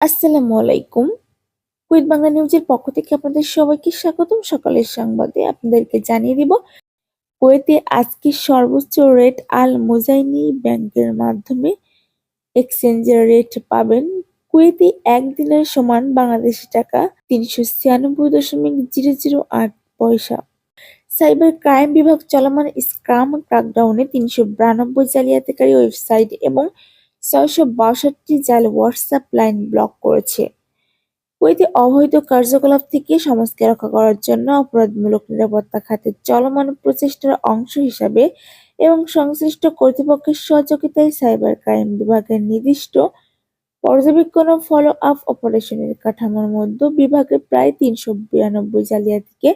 আসসালামু আলাইকুম। কুইট বাংলা নিউজের পক্ষ থেকে আপনাদের সবাইকে স্বাগতম। সকালের সংবাদে আপনাদেরকে জানিয়ে দিব, কুয়েতে আজকে সর্বোচ্চ রেট আল মোজাইনি ব্যাংকের মাধ্যমে এক্সচেঞ্জের রেট পাবেন। কুয়েতে একদিনের সমান বাংলাদেশি টাকা তিনশো ছিয়ানব্বই দশমিক জিরো জিরো আট পয়সা। সাইবার ক্রাইম বিভাগ চলমান স্ক্রাম ক্রাকডাউনে তিনশো বিরানব্বই জালিয়াতিকারী ওয়েবসাইট এবং ছয়শো বাষট্টি জাল হোয়াটসঅ্যাপ লাইন ব্লক করেছে। কুয়েতে অবৈধ কার্যকলাপ থেকে সমাজকে রক্ষা করার জন্য অপরাধমূলক নিরাপত্তা খাতের চলমান প্রচেষ্টার অংশ হিসাবে এবং সংশ্লিষ্ট কর্তৃপক্ষের সহযোগিতায় সাইবার ক্রাইম বিভাগের নির্দিষ্ট পর্যবেক্ষণ ও ফলো আপ অপারেশনের কাঠামোর মধ্যে বিভাগের প্রায় তিনশো বিরানব্বই জালিয়াতিকে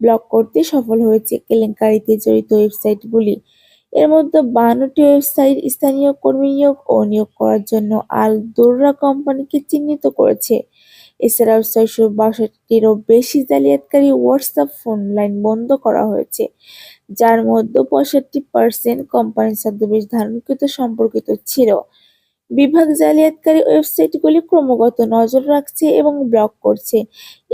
ব্লক করতে সফল হয়েছে কেলেঙ্কারিতে জড়িত ওয়েবসাইটগুলি এর মধ্যে বান্নটি ওয়েবসাইট স্থানীয় কর্মী নিয়োগ ও নিয়োগ করার জন্য আল দোররা কোম্পানিকে চিহ্নিত করেছে। এছাড়াও ছয়শো বাষট্টিরও বেশি জালিয়াতকারী হোয়াটসঅ্যাপ ফোন লাইন বন্ধ করা হয়েছে, যার মধ্যে পঁয়ষট্টি পার্সেন্ট কোম্পানির ছদ্মবেশ ধারণকৃত সম্পর্কিত ছিল। বিভাগ জালিয়াতকারী ওয়েবসাইটগুলি ক্রমাগত নজর রাখছে এবং ব্লক করছে।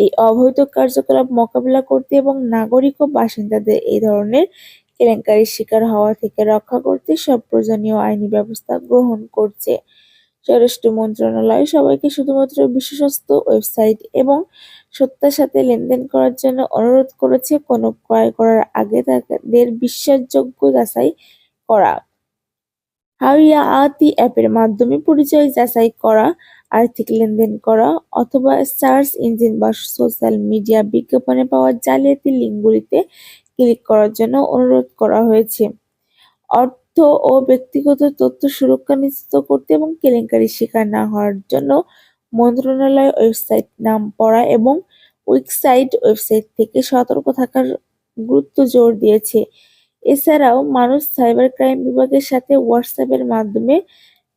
এই অবৈধ কার্যকলাপ মোকাবিলা করতে এবং নাগরিক ও বাসিন্দাদের এই ধরনের কেলেঙ্কারির শিকার হওয়া থেকে রক্ষা করতে সব প্রয়োজনীয় আইনি ব্যবস্থা গ্রহণ করছে। স্বরাষ্ট্র মন্ত্রণালয় সবাইকে শুধুমাত্র বিশ্বস্ত ওয়েবসাইট এবং সত্যার সাথে লেনদেন করার জন্য অনুরোধ করেছে, কোনো ক্রয় করার আগে তাদের বিশ্বাসযোগ্য যাচাই করা। হাউইয়া আতি অ্যাপের মাধ্যমে পরিচয় যাচাই করা, আর্থিক লেনদেন করা অথবা সার্চ ইঞ্জিন বা সোশ্যাল মিডিয়া বিজ্ঞাপনে পাওয়া জালিয়াতি লিঙ্কগুলিতে ক্লিক করার জন্য অনুরোধ করা হয়েছে। অর্থ ও ব্যক্তিগত তথ্য সুরক্ষা নিশ্চিত করতে এবং কেলেঙ্কারির শিকার না হওয়ার জন্য মন্ত্রণালয় ওয়েবসাইট নাম পড়া এবং উইকসাইট ওয়েবসাইট থেকে সতর্ক থাকার গুরুত্ব জোর দিয়েছে। এছাড়াও মানুষ সাইবার ক্রাইম বিভাগের সাথে হোয়াটসঅ্যাপের মাধ্যমে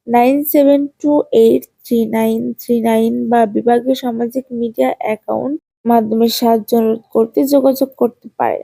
nine seven two eight three nine three nine বা বিভাগীয় সামাজিক মিডিয়া অ্যাকাউন্ট মাধ্যমে সাহায্য অনুরোধ করতে যোগাযোগ করতে পারে